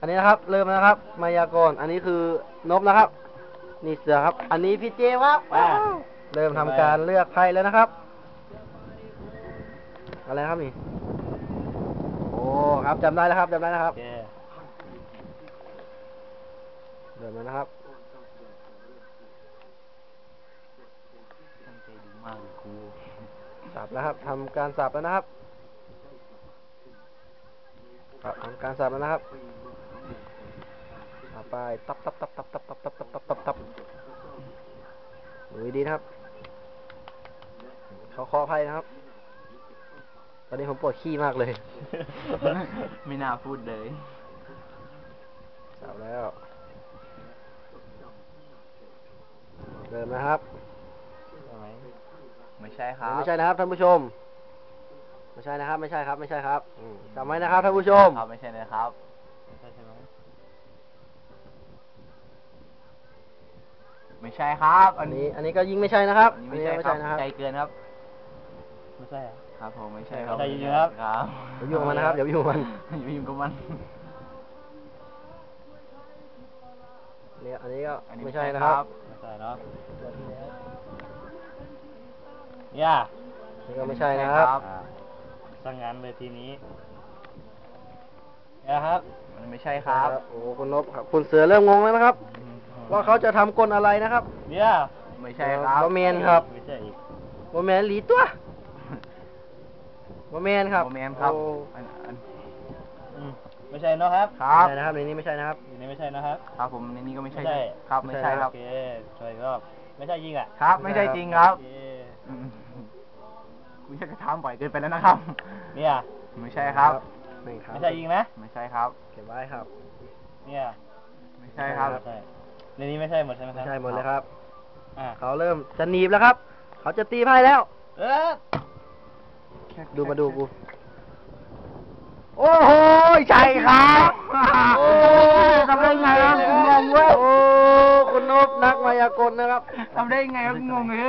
อันนี้นะครับ เริ่มแล้วนะครับ มายากลอันนี้คือนบนะครับ นี่เสือครับ อันนี้พี่เจครับอ่าเริ่มทำการเลือกไพ่แล้วนะครับ อะไรครับนี่ โอ้ครับจำได้แล้วครับจำได้แล้วคโอรับเคเริ่มแล้วนะครับ ตั้งใจดูมากเลยครูสับแล้วครับทำการสับแล้วนะครับ ครับทำการสับแล้วนะครับต่อไปตับตับตับตับตับตับตับตับตับตับตับดูดีๆนะครับเขาเคาะไพ่นะครับ ตอนนี้ผมปวดขี้มากเลย ไม่น่าพูดเลยสับแล้ว เริ่มนะครับใช่ไหมไม่ใช่ครับ ไม่ใช่นะครับท่านผู้ชม ไม่ใช่นะครับ ไม่ใช่ครับ ไม่ใช่ครับอืมจำไว้นะครับท่านผู้ชม ครับไม่ใช่นะครับไม่ใช่ใช่ไหมไม่ใช่ครับ อันนี้อันนี้ก็ยิ่งไม่ใช่นะครับอันนี้ไม่ใช่ครับนะครับ ใจเกินครับ ไม่ใช่อะครับผมไม่ใช่ครับใจเย็นๆครับ ครับอย่ายุ่งกับมันนะครับอย่ายุ่งกับมัน อย่าไปยุ่งกับมัน เนี่ยอันนี้ก็อันนี้ไม่ใช่นะครับไม่ใช่เนาะเนี่ยนี่ก็ไม่ใช่นะครับ อ่า สังงานเลยทีนี้เนี่ยครับ มันไม่ใช่ครับ โอ้คุณนพครับ คุณเสือเริ่มงงแล้วนะครับ ว่าเขาจะทำกลอะไรนะครับเนี่ยไม่ใช่ครับโมเมนครับไม่ใช่อีกโมเมนหลีตัวโมเมนครับโมเมนครับโอ้อันอันอืมไม่ใช่เนาะครับครับไม่ใช่นะครับในนี้ไม่ใช่นะครับ อันนี้ไม่ใช่นะครับ ครับผมในนี้ก็ไม่ใช่ ไม่ใช่ ครับไม่ใช่ครับโอเคช่วยอีกรอบไม่ใช่ยิงอะครับ ไม่ใช่จริงครับโอเค อืม คุณจะถามบ่อยเกินไปแล้วนะครับ เนี่ยไม่ใช่ครับไม่ครับไม่ใช่ยิงนะ ไม่ใช่ครับ เก็บไว้ครับ เนี่ยไม่ใช่ครับไม่ใช่ในนี้ไม่ใช่หมดใช่ไหมคไม่รับใช่หมดเลยครับ อ่าเขาเริ่มจะหนีบแล้วครับ เขาจะตีไพ่แล้ว เออดูมาดูกู โอ้โหใช่ครับโอ้ทำได้ไงครับงงเว้ย โอ้ คุณนพนักมายากลนะครับ ทำได้ไงครับงงเลย